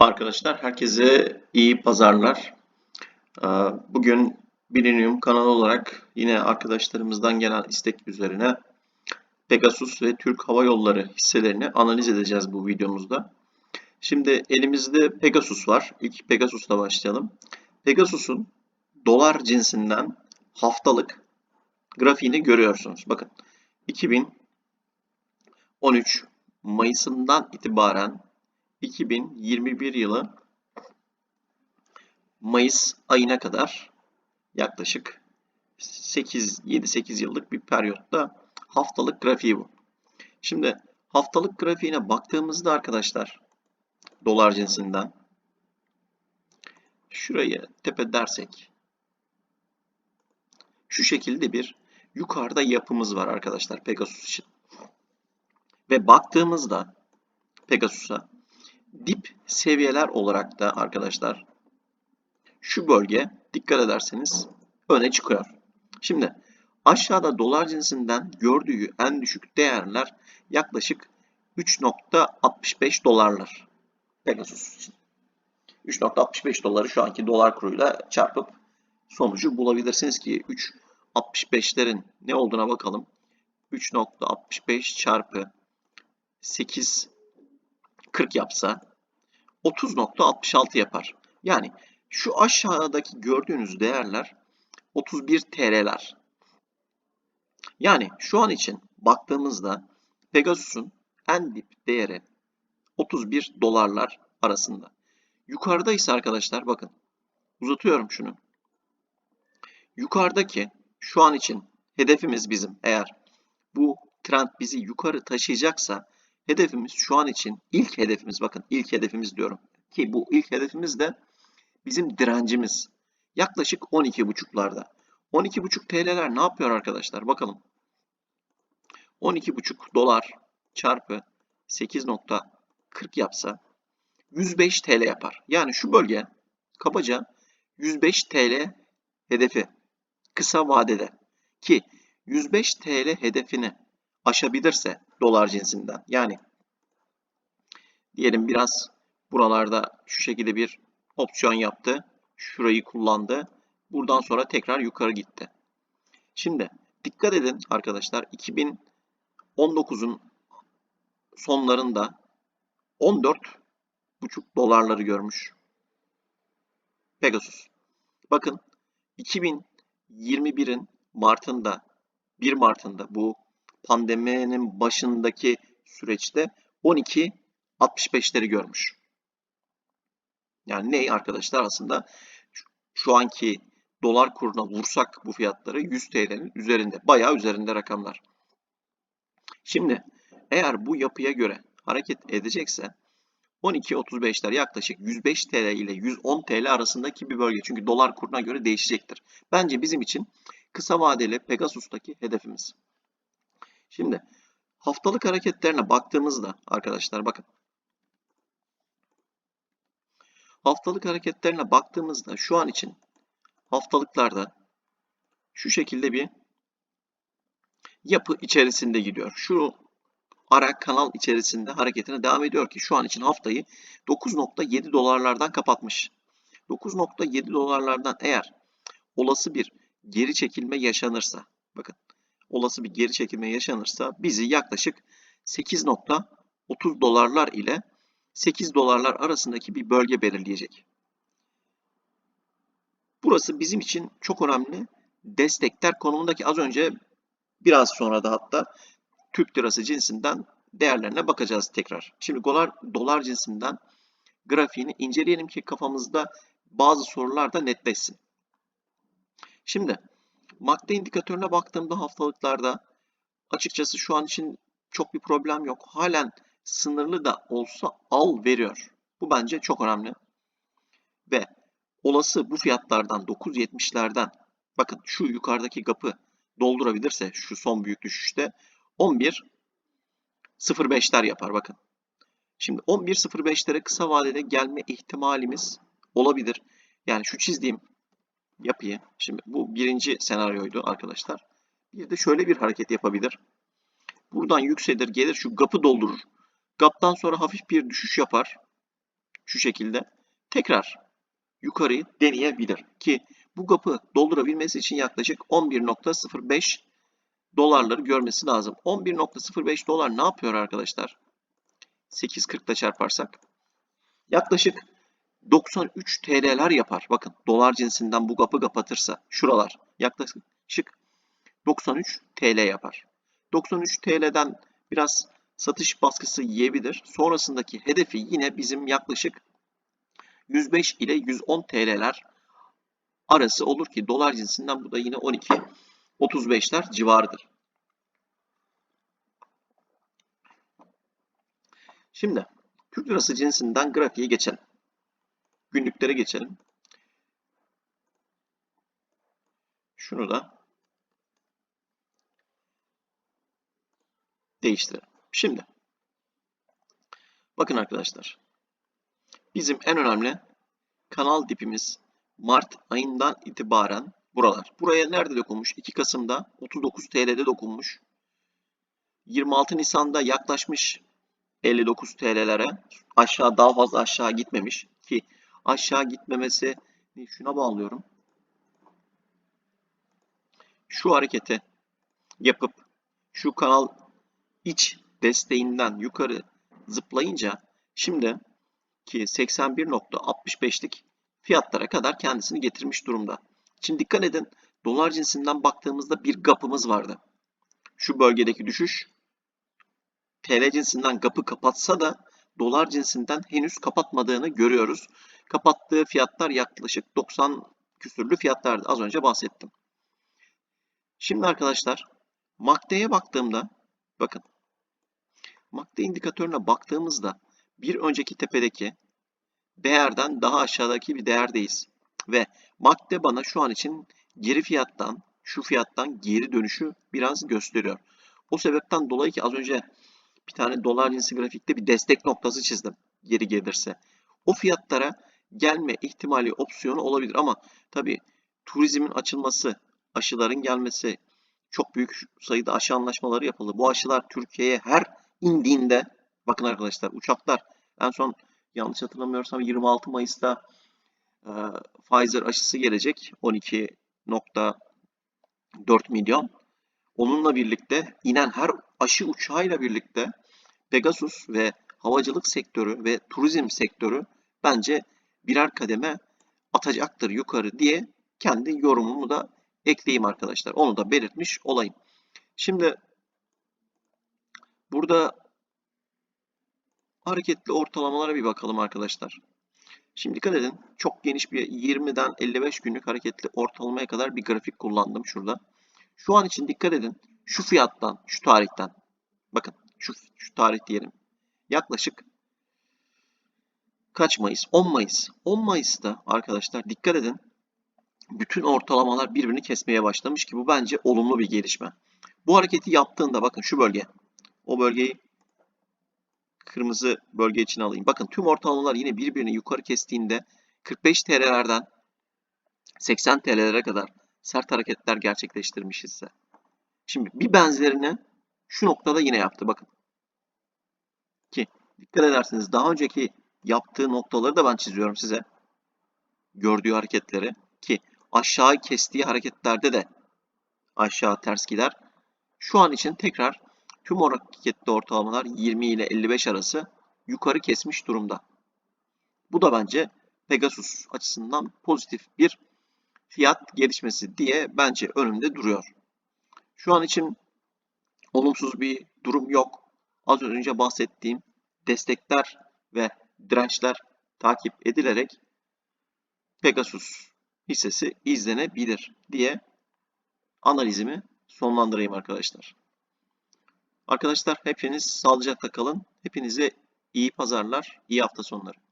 Arkadaşlar herkese iyi pazarlar. Ee, Bugün Bilinium kanalı olarak yine arkadaşlarımızdan gelen istek üzerine Pegasus ve Türk Hava Yolları hisselerini analiz edeceğiz bu videomuzda. Şimdi elimizde Pegasus var. İlk Pegasus'la başlayalım. Pegasus'un dolar cinsinden haftalık grafiğini görüyorsunuz. Bakın 2013 Mayıs'ından itibaren 2021 yılı Mayıs ayına kadar yaklaşık 8 7-8 yıllık bir periyotta haftalık grafiği bu. Şimdi haftalık grafiğine baktığımızda arkadaşlar dolar cinsinden şurayı tepe dersek şu şekilde bir yukarıda yapımız var arkadaşlar Pegasus için. Ve baktığımızda Pegasus'a dip seviyeler olarak da arkadaşlar şu bölge dikkat ederseniz öne çıkıyor. Şimdi aşağıda dolar cinsinden gördüğü en düşük değerler yaklaşık 3.65 dolarlar. Pegasus için. 3.65 doları şu anki dolar kuruyla çarpıp sonucu bulabilirsiniz ki 3.65'lerin ne olduğuna bakalım. 3.65 çarpı 8 40 yapsa 30.66 yapar. Yani şu aşağıdaki gördüğünüz değerler 31 TL'ler. Yani şu an için baktığımızda Pegasus'un en dip değeri 31 dolarlar arasında. Yukarıda ise arkadaşlar bakın uzatıyorum şunu. Yukarıdaki şu an için hedefimiz bizim eğer bu trend bizi yukarı taşıyacaksa Hedefimiz şu an için ilk hedefimiz bakın ilk hedefimiz diyorum ki bu ilk hedefimiz de bizim direncimiz. Yaklaşık 12.5'larda. 12.5 TL'ler ne yapıyor arkadaşlar? Bakalım. 12.5 dolar çarpı 8.40 yapsa 105 TL yapar. Yani şu bölge kabaca 105 TL hedefi kısa vadede ki 105 TL hedefini aşabilirse dolar cinsinden yani diyelim biraz buralarda şu şekilde bir opsiyon yaptı. Şurayı kullandı. Buradan sonra tekrar yukarı gitti. Şimdi dikkat edin arkadaşlar 2019'un sonlarında 14,5 dolarları görmüş. Pegasus. Bakın 2021'in Mart'ında 1 Mart'ında bu pandeminin başındaki süreçte 12 65'leri görmüş. Yani ne arkadaşlar aslında şu anki dolar kuruna vursak bu fiyatları 100 TL'nin üzerinde, bayağı üzerinde rakamlar. Şimdi eğer bu yapıya göre hareket edecekse 12.35'ler yaklaşık 105 TL ile 110 TL arasındaki bir bölge. Çünkü dolar kuruna göre değişecektir. Bence bizim için kısa vadeli Pegasus'taki hedefimiz. Şimdi haftalık hareketlerine baktığımızda arkadaşlar bakın. Haftalık hareketlerine baktığımızda şu an için haftalıklarda şu şekilde bir yapı içerisinde gidiyor. Şu ara kanal içerisinde hareketine devam ediyor ki şu an için haftayı 9.7 dolarlardan kapatmış. 9.7 dolarlardan eğer olası bir geri çekilme yaşanırsa bakın olası bir geri çekilme yaşanırsa bizi yaklaşık 8.30 dolarlar ile 8 dolarlar arasındaki bir bölge belirleyecek. Burası bizim için çok önemli destekler konumundaki az önce biraz sonra da hatta Türk lirası cinsinden değerlerine bakacağız tekrar. Şimdi dolar, dolar cinsinden grafiğini inceleyelim ki kafamızda bazı sorular da netleşsin. Şimdi MACD indikatörüne baktığımda haftalıklarda açıkçası şu an için çok bir problem yok. Halen sınırlı da olsa al veriyor. Bu bence çok önemli. Ve olası bu fiyatlardan 9.70'lerden bakın şu yukarıdaki kapı doldurabilirse şu son büyük düşüşte 11.05'ler yapar bakın. Şimdi 11.05'lere kısa vadede gelme ihtimalimiz olabilir. Yani şu çizdiğim yapıyı. Şimdi bu birinci senaryoydu arkadaşlar. Bir de şöyle bir hareket yapabilir. Buradan yükselir gelir şu gapı doldurur. Gaptan sonra hafif bir düşüş yapar. şu şekilde tekrar yukarıyı deneyebilir ki bu gapı doldurabilmesi için yaklaşık 11.05 dolarları görmesi lazım. 11.05 dolar ne yapıyor arkadaşlar? 8.40'da çarparsak yaklaşık 93 TL'ler yapar. Bakın dolar cinsinden bu gapı kapatırsa şuralar yaklaşık 93 TL yapar. 93 TL'den biraz satış baskısı yiyebilir. Sonrasındaki hedefi yine bizim yaklaşık 105 ile 110 TL'ler arası olur ki dolar cinsinden bu da yine 12 35'ler civarıdır. Şimdi Türk lirası cinsinden grafiğe geçelim. Günlüklere geçelim. Şunu da değiştirelim. Şimdi bakın arkadaşlar. Bizim en önemli kanal dipimiz Mart ayından itibaren buralar. Buraya nerede dokunmuş? 2 Kasım'da 39 TL'de dokunmuş. 26 Nisan'da yaklaşmış 59 TL'lere. Aşağı daha fazla aşağı gitmemiş ki aşağı gitmemesi şuna bağlıyorum. Şu hareketi yapıp şu kanal iç desteğinden yukarı zıplayınca şimdi ki 81.65'lik fiyatlara kadar kendisini getirmiş durumda. Şimdi dikkat edin dolar cinsinden baktığımızda bir gapımız vardı. Şu bölgedeki düşüş TL cinsinden gapı kapatsa da dolar cinsinden henüz kapatmadığını görüyoruz. Kapattığı fiyatlar yaklaşık 90 küsürlü fiyatlardı. Az önce bahsettim. Şimdi arkadaşlar MACD'ye baktığımda bakın MACD indikatörüne baktığımızda bir önceki tepedeki değerden daha aşağıdaki bir değerdeyiz. Ve MACD bana şu an için geri fiyattan, şu fiyattan geri dönüşü biraz gösteriyor. O sebepten dolayı ki az önce bir tane dolar cinsi grafikte bir destek noktası çizdim geri gelirse. O fiyatlara gelme ihtimali opsiyonu olabilir ama tabi turizmin açılması, aşıların gelmesi, çok büyük sayıda aşı anlaşmaları yapıldı. Bu aşılar Türkiye'ye her indiğinde bakın arkadaşlar uçaklar en son yanlış hatırlamıyorsam 26 Mayıs'ta e, Pfizer aşısı gelecek 12.4 milyon. Onunla birlikte inen her aşı uçağıyla birlikte Pegasus ve havacılık sektörü ve turizm sektörü bence birer kademe atacaktır yukarı diye kendi yorumumu da ekleyeyim arkadaşlar. Onu da belirtmiş olayım. Şimdi burada hareketli ortalamalara bir bakalım arkadaşlar. Şimdi dikkat edin. Çok geniş bir 20'den 55 günlük hareketli ortalamaya kadar bir grafik kullandım şurada. Şu an için dikkat edin. Şu fiyattan, şu tarihten. Bakın şu, şu tarih diyelim. Yaklaşık kaç Mayıs? 10 Mayıs. 10 Mayıs'ta arkadaşlar dikkat edin. Bütün ortalamalar birbirini kesmeye başlamış ki bu bence olumlu bir gelişme. Bu hareketi yaptığında bakın şu bölge. O bölgeyi kırmızı bölge için alayım. Bakın tüm ortalamalar yine birbirini yukarı kestiğinde 45 TL'lerden 80 TL'lere kadar sert hareketler gerçekleştirmiş ise. Şimdi bir benzerini şu noktada yine yaptı bakın. Ki dikkat ederseniz daha önceki yaptığı noktaları da ben çiziyorum size. Gördüğü hareketleri ki aşağı kestiği hareketlerde de aşağı ters gider. Şu an için tekrar tüm hareketli ortalamalar 20 ile 55 arası yukarı kesmiş durumda. Bu da bence Pegasus açısından pozitif bir fiyat gelişmesi diye bence önümde duruyor. Şu an için olumsuz bir durum yok. Az önce bahsettiğim destekler ve dirençler takip edilerek Pegasus hissesi izlenebilir diye analizimi sonlandırayım arkadaşlar. Arkadaşlar hepiniz sağlıcakla kalın. Hepinize iyi pazarlar, iyi hafta sonları.